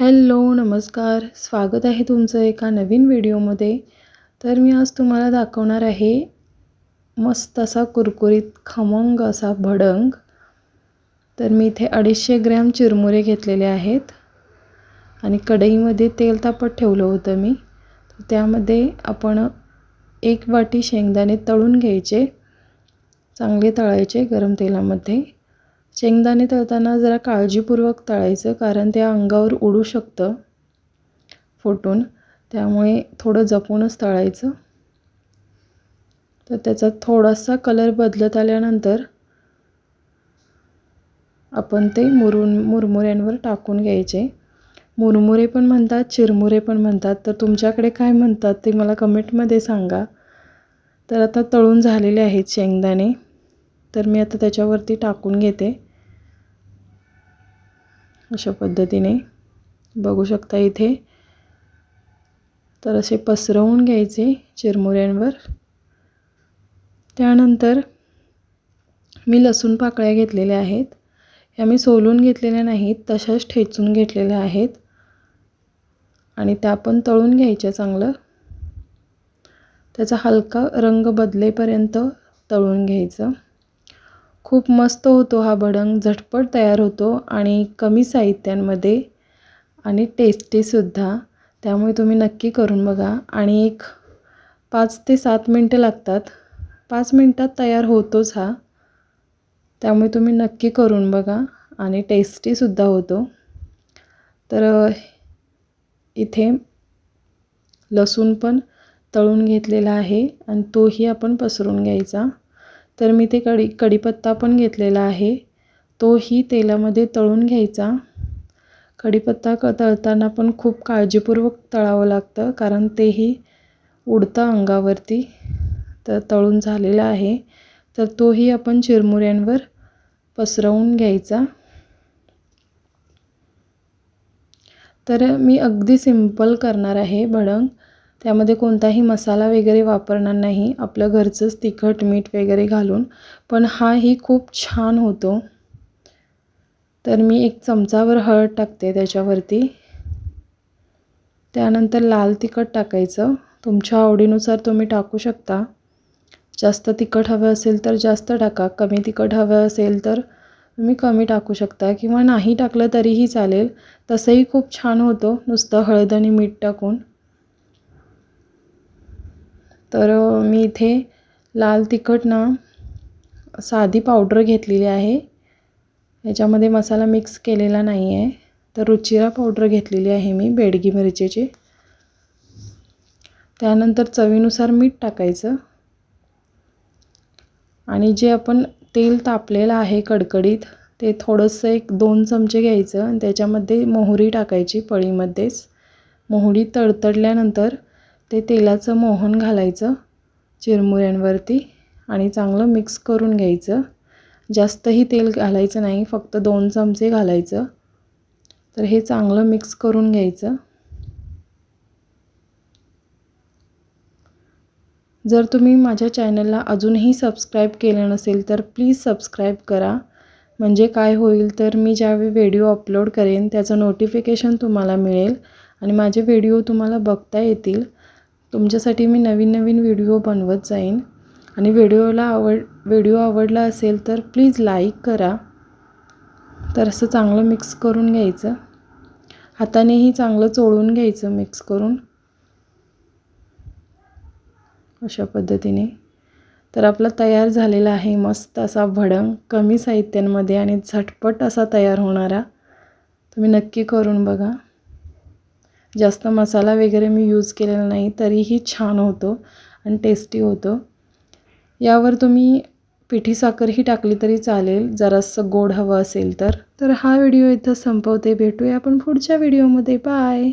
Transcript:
Hello नमस्कार. स्वागत आहे तुमचं एका नवीन व्हिडिओमध्ये. तर मी आज तुम्हाला दाखवणार आहे मस्त असा कुरकुरीत खमंग असा भडंग. तर मी इथे अडीचशे ग्रॅम चिरमुरे घेतलेले आहेत. आणि कढईमध्ये तेल तापत ठेवलं होतं मी. त्यामध्ये आपण एक वाटी शेंगदाणे तळून घ्यायचे. चांगले तळायचे गरम तेलामध्ये. शेंगदाणे तळताना जरा काळजीपूर्वक तळायचं कारण ते अंगावर उडू शकतं फुटून. त्यामुळे थोडं जपूनच तळायचं. तर त्याचा थोडासा कलर बदलत आल्यानंतर आपण ते मुरून मुरमुऱ्यांवर टाकून घ्यायचे. मुरमुरे पण म्हणतात चिरमुरे पण म्हणतात. तर तुमच्याकडे काय म्हणतात ते मला कमेंटमध्ये सांगा. तर आता तळून झालेले आहेत शेंगदाणे तर मी आता त्याच्यावरती टाकून घेते. अशा पद्धतीने बघू शकता इथे. तर असे पसरवून घ्यायचे चिरमुऱ्यांवर. त्यानंतर मी लसूण पाकळ्या घेतलेल्या आहेत. ह्या मी सोलून घेतलेल्या नाहीत तशाच ठेचून घेतलेल्या आहेत. आणि त्या पण तळून घ्यायच्या चांगलं. त्याचा हलका रंग बदलेपर्यंत तळून घ्यायचं. खूप मस्त होतो हा भडंग झटपट तयार होतो आणि कमी साहित्यांमध्ये आणि टेस्टीसुद्धा त्यामुळे तुम्ही नक्की करून बघा. आणि एक पाच ते सात मिनटं लागतात. पाच मिनटात तयार होतोच हा. त्यामुळे तुम्ही नक्की करून बघा. आणि टेस्टीसुद्धा होतो. तर इथे लसूण पण तळून घेतलेला आहे. आणि तोही आपण पसरून घ्यायचा. तर मी ते कडी कढीपत्ता पण घेतलेला आहे. तोही तेलामध्ये तळून घ्यायचा. कढीपत्ता क तळताना पण खूप काळजीपूर्वक तळावं लागतं कारण तेही उडतं अंगावरती. तर तळून झालेला आहे. तर तोही आपण चिरमुऱ्यांवर पसरवून घ्यायचा. तर मी अगदी सिंपल करणार आहे भडंग. त्यामध्ये कोणताही मसाला वगैरे वापरणार नाही आपलं घरचंच तिखट मीठ वगैरे घालून. पण हाही खूप छान होतो. तर मी एक चमचावर हळद टाकते त्याच्यावरती. त्यानंतर लाल तिखट टाकायचं. तुमच्या आवडीनुसार तुम्ही टाकू शकता. जास्त तिखट हवं असेल तर जास्त टाका. कमी तिखट हवं असेल तर तुम्ही कमी टाकू शकता. किंवा नाही टाकलं तरीही चालेल. तसंही खूप छान होतं. नुसतं हळद आणि मीठ टाकून. तर मी इथे लाल तिखट ना साधी पावडर घेतलेली आहे. याच्यामध्ये मसाला मिक्स केलेला नाही आहे तर रुचिरा पावडर घेतलेली आहे मी बेडगी मिरचीची. त्यानंतर चवीनुसार मीठ टाकायचं. आणि जे आपण तेल तापलेलं आहे कडकडीत ते थोडंसं एक दोन चमचे घ्यायचं आणि त्याच्यामध्ये मोहरी टाकायची पळीमध्येच. मोहरी तडतडल्यानंतर ते तेलाचं मोहन घालायचं चिरमुऱ्यांवरती आणि चांगलं मिक्स करून घ्यायचं. जास्तही तेल घालायचं नाही फक्त दोन चमचे घालायचं. तर हे चांगलं मिक्स करून घ्यायचं. जर तुम्ही माझ्या चॅनलला अजूनही सबस्क्राईब केलं नसेल तर प्लीज सबस्क्राईब करा. म्हणजे काय होईल तर मी ज्यावेळी व्हिडिओ अपलोड करेन त्याचं नोटिफिकेशन तुम्हाला मिळेल आणि माझे व्हिडिओ तुम्हाला बघता येतील. तुमच्यासाठी मी नवीन नवीन व्हिडिओ बनवत जाईन. आणि व्हिडिओला आवड व्हिडिओ आवडला असेल तर प्लीज लाईक करा. तर असं चांगलं मिक्स करून घ्यायचं. हातानेही चांगलं चोळून घ्यायचं मिक्स करून. अशा पद्धतीने. तर आपला तयार झालेला आहे मस्त असा भडंग कमी साहित्यांमध्ये आणि झटपट असा तयार होणारा. तुम्ही नक्की करून बघा. जास्त मसाला वगैरे मी यूज केलेला नाही तरीही छान होतो आणि टेस्टी होतो. यावर तुम्ही पिठी साखरही टाकली तरी चालेल जरासं गोड हवं असेल तर. तर हा व्हिडिओ इथं संपवते. भेटूया आपण पुढच्या व्हिडिओमध्ये बाय